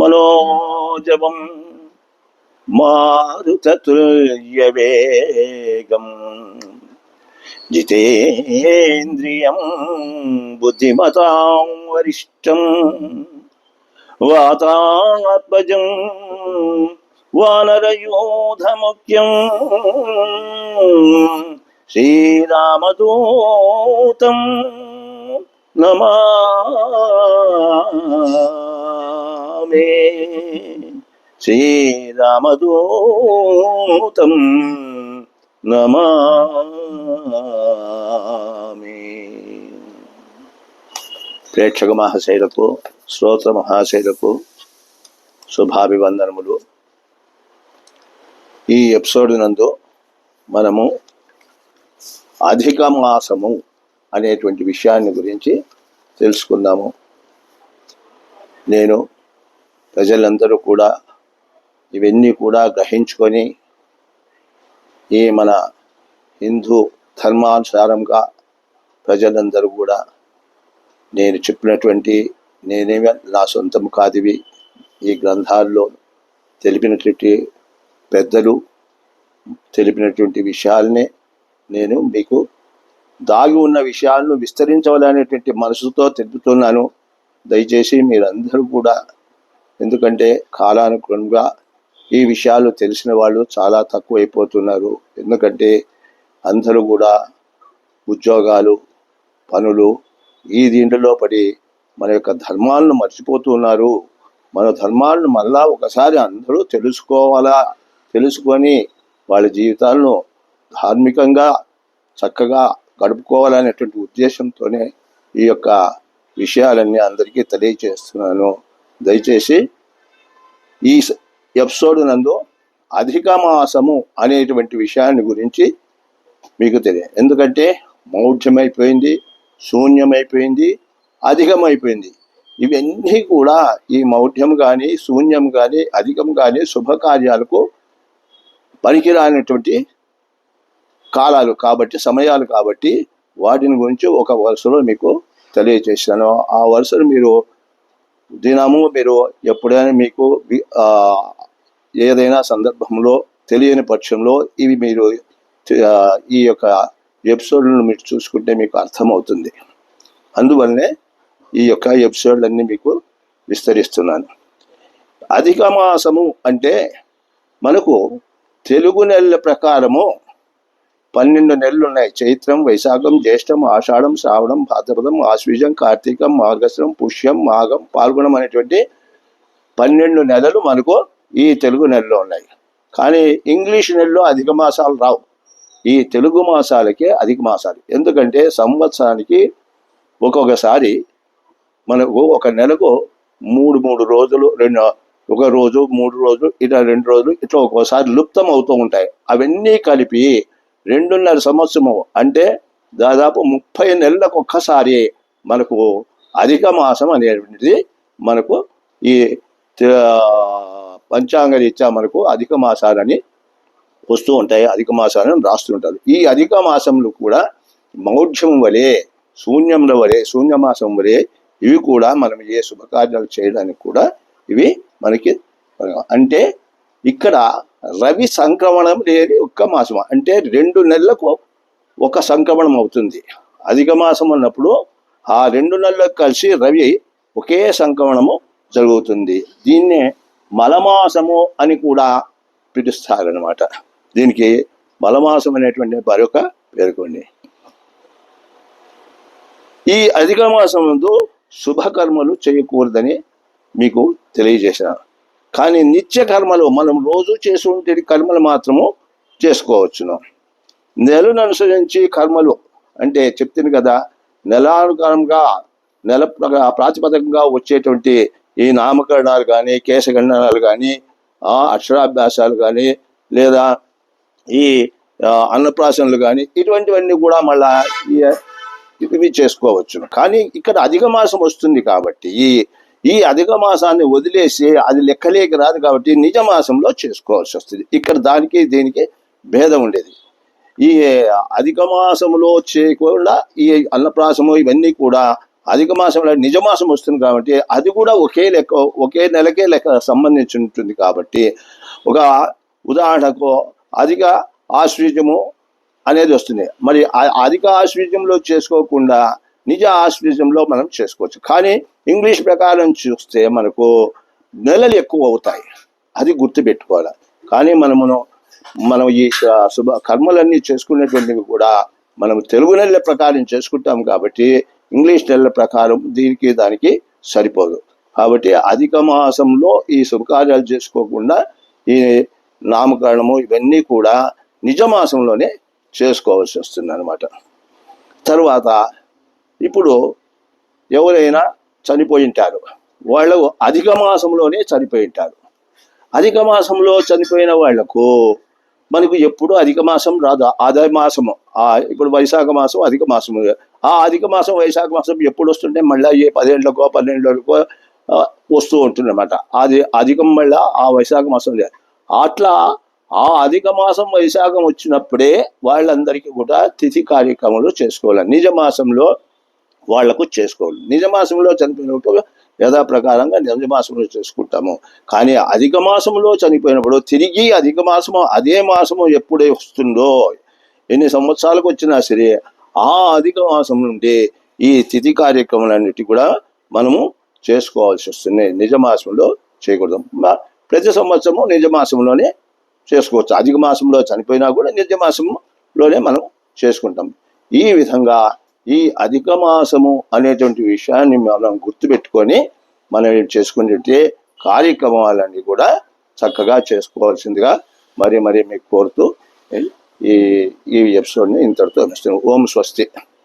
మనోజవం మారుతతుల్యవేగం జితేంద్రియం బుద్ధిమతాం వరిష్టం వాతాత్మజం వానరయోధముఖ్యం శ్రీరామదూతం రామే శ్రీరామదూతం నమామి. ప్రేక్షక మహాశైలకు శ్రోత్ర మహాశైలకు శుభాభివందనములు. ఈ ఎపిసోడ్ నందు మనము అధిక మాసము అనేటువంటి విషయాన్ని గురించి తెలుసుకుందాము. నేను ప్రజలందరూ కూడా ఇవన్నీ కూడా గ్రహించుకొని ఈ మన హిందూ ధర్మానుసారంగా ప్రజలందరూ కూడా నేను చెప్పినటువంటి నేనేమి నా సొంతం కాదివి ఈ గ్రంథాల్లో తెలిపినటువంటి పెద్దలు తెలిపినటువంటి విషయాలనే నేను మీకు దాగి ఉన్న విషయాలను విస్తరించవాలనేటువంటి మనసుతో తెలుపుతున్నాను. దయచేసి మీరందరూ కూడా ఎందుకంటే కాలానుగుణంగా ఈ విషయాలు తెలిసిన వాళ్ళు చాలా తక్కువైపోతున్నారు. ఎందుకంటే అందరూ కూడా ఉద్యోగాలు పనులు ఈ దీంట్లో పడి మన యొక్క ధర్మాలను మర్చిపోతున్నారు. మన ధర్మాలను మళ్ళా ఒకసారి అందరూ తెలుసుకోవాలా? తెలుసుకొని వాళ్ళ జీవితాలను ధార్మికంగా చక్కగా గడుపుకోవాలనేటువంటి ఉద్దేశంతోనే ఈ యొక్క విషయాలన్నీ అందరికీ తెలియజేస్తున్నాను దయచేసి ఈ ఎపిసోడ్ నందు అధిక మాసము అనేటువంటి విషయాన్ని గురించి మీకు తెలియదు ఎందుకంటే మౌఢ్యమైపోయింది శూన్యమైపోయింది అధికమైపోయింది. ఇవన్నీ కూడా ఈ మౌఢ్యం కానీ శూన్యం కానీ అధికం కానీ శుభకార్యాలకు పనికిరానటువంటి కాలాలు కాబట్టి సమయాలు కాబట్టి వాటిని గురించి ఒక వరుసలో మీకు తెలియచేసాను ఆ వరుసను మీరు దినము మీరు ఎప్పుడైనా మీకు ఏదైనా సందర్భంలో తెలియని పక్షంలో ఇవి మీరు ఈ యొక్క ఎపిసోడ్లను మీరు చూసుకుంటే మీకు అర్థమవుతుంది. అందువల్లనే ఈ యొక్క ఎపిసోడ్లన్నీ మీకు విస్తరిస్తున్నాను. అధిక మాసము అంటే మనకు తెలుగు నెలల ప్రకారము పన్నెండు నెలలు ఉన్నాయి చైత్రం వైశాఖం జ్యేష్టం ఆషాఢం శ్రావణం భాద్రపదం ఆశ్వీజం కార్తీకం మార్గశ్రం పుష్యం మాఘం పాల్గొనం అనేటువంటి పన్నెండు నెలలు మనకు ఈ తెలుగు నెలలో ఉన్నాయి. కానీ ఇంగ్లీష్ నెలలో అధిక మాసాలు రావు. ఈ తెలుగు మాసాలకే అధిక మాసాలు. ఎందుకంటే సంవత్సరానికి ఒక్కొక్కసారి మనకు ఒక నెలకు మూడు మూడు రోజులు రెండు ఒక రోజు మూడు రోజులు ఇట్లా రెండు రోజులు ఇట్లా ఒక్కోసారి లుప్తం అవుతూ ఉంటాయి. అవన్నీ కలిపి రెండున్నర సంవత్సరము. అంటే దాదాపు ముప్పై నెలలకు ఒక్కసారి మనకు అధిక మాసం అనేటువంటిది మనకు ఈ పంచాంగ రీత్యా మనకు అధిక మాసాలని వస్తూ ఉంటాయి. అధిక మాసాలను రాస్తుంటారు ఈ అధిక మాసంలో కూడా మౌఢ్యం వలె శూన్యముల వలె శూన్యమాసం వలె ఇవి కూడా మనం ఏ శుభకార్యాలు చేయడానికి కూడా ఇవి మనకి అంటే ఇక్కడ రవి సంక్రమణం లేని ఒక్క మాసం. అంటే రెండు నెలలకు ఒక సంక్రమణం అవుతుంది. అధిక మాసం అన్నప్పుడు ఆ రెండు నెలలకు కలిసి రవి ఒకే సంక్రమణము జరుగుతుంది. దీన్నే మలమాసము అని కూడా పిలుస్తారనమాట దీనికి మలమాసం అనేటువంటి మరొక పేర్కొండి ఈ అధిక మాసం ముందు శుభకర్మలు చేయకూడదని మీకు తెలియజేశాను. కానీ నిత్య కర్మలు మనం రోజు చేసుకుంటే కర్మలు మాత్రము చేసుకోవచ్చును. నెలను అనుసరించి కర్మలు అంటే చెప్తుంది కదా నెలానుకాలంగా నెల ప్రాతిపదికంగా వచ్చేటువంటి ఈ నామకరణాలు కానీ కేశగణనాలు కానీ అక్షరాభ్యాసాలు కానీ లేదా ఈ అన్నప్రాసనలు కానీ ఇటువంటివన్నీ కూడా మళ్ళా ఈ ఇవి చేసుకోవచ్చు కానీ ఇక్కడ అధిక మాసం వస్తుంది కాబట్టి ఈ ఈ అధిక మాసాన్ని వదిలేసి అది లెక్కలేక రాదు కాబట్టి నిజ మాసంలో చేసుకోవాల్సి వస్తుంది. ఇక్కడ దానికి దీనికి భేదం ఉండేది. ఈ అధిక మాసంలో చేయకుండా ఈ అన్నప్రాసము ఇవన్నీ కూడా అధిక మాసంలో నిజ మాసం వస్తుంది కాబట్టి అది కూడా ఒకే లెక్క ఒకే నెలకే లెక్క సంబంధించి ఉంటుంది కాబట్టి ఒక ఉదాహరణకు అధిక ఆశ్వీజము అనేది వస్తుంది. మరి అధిక ఆశ్వీజంలో చేసుకోకుండా నిజ ఆశ్వీజంలో మనం చేసుకోవచ్చు. కానీ ఇంగ్లీష్ ప్రకారం చూస్తే మనకు నెలలు ఎక్కువ అవుతాయి. అది గుర్తుపెట్టుకోవాలి కానీ మనము మనం ఈ శుభ కర్మలన్నీ చేసుకునేటువంటివి కూడా మనం తెలుగు నెలల ప్రకారం చేసుకుంటాం కాబట్టి ఇంగ్లీష్ నెలల ప్రకారం దీనికి దానికి సరిపోదు. కాబట్టి అధిక మాసంలో ఈ శుభకార్యాలు చేసుకోకుండా ఈ నామకరణము ఇవన్నీ కూడా నిజ మాసంలోనే చేసుకోవాల్సి వస్తుంది అనమాట తర్వాత ఇప్పుడు ఎవరైనా చనిపోయి ఉంటారు వాళ్ళు అధిక మాసంలోనే చనిపోయి ఉంటారు అధిక మాసంలో చనిపోయిన వాళ్ళకు మనకు ఎప్పుడు అధిక మాసం రాదు? ఆదాయ మాసము. ఆ ఇప్పుడు వైశాఖ మాసం అధిక మాసము. ఆ అధిక మాసం వైశాఖ మాసం ఎప్పుడు వస్తుంటే మళ్ళీ ఏ పదేళ్ళకో పన్నెండులకో వస్తూ ఉంటుందన్నమాట. అది అధికం మళ్ళా ఆ వైశాఖ మాసం అట్లా ఆ అధిక మాసం వైశాఖం వచ్చినప్పుడే వాళ్ళందరికీ కూడా తిథి కార్యక్రమాలు చేసుకోవాలి. నిజ మాసంలో వాళ్ళకు చేసుకోవాలి నిజ మాసంలో చనిపోయినప్పుడు యథాప్రకారంగా నిజ మాసంలో చేసుకుంటాము. కానీ అధిక మాసంలో చనిపోయినప్పుడు తిరిగి అధిక మాసము అదే మాసము ఎప్పుడే వస్తుందో ఎన్ని సంవత్సరాలకు వచ్చినా సరే ఆ అధిక మాసం నుండి ఈ తిథి కార్యక్రమాలన్నిటి కూడా మనము చేసుకోవాల్సి వస్తుంది. నిజ మాసంలో చేయకూడదు ప్రతి సంవత్సరము నిజ మాసంలోనే చేసుకోవచ్చు. అధిక మాసంలో చనిపోయినా కూడా నిజ మాసంలోనే మనం చేసుకుంటాం. ఈ విధంగా ఈ అధిక మాసము అనేటువంటి విషయాన్ని మనం గుర్తుపెట్టుకొని మనం చేసుకునే కార్యక్రమాలన్నీ కూడా చక్కగా చేసుకోవాల్సిందిగా మరి మరి మీకు కోరుతూ ఈ ఈ ఎపిసోడ్ని ఇంతటితో ఓం స్వస్తి.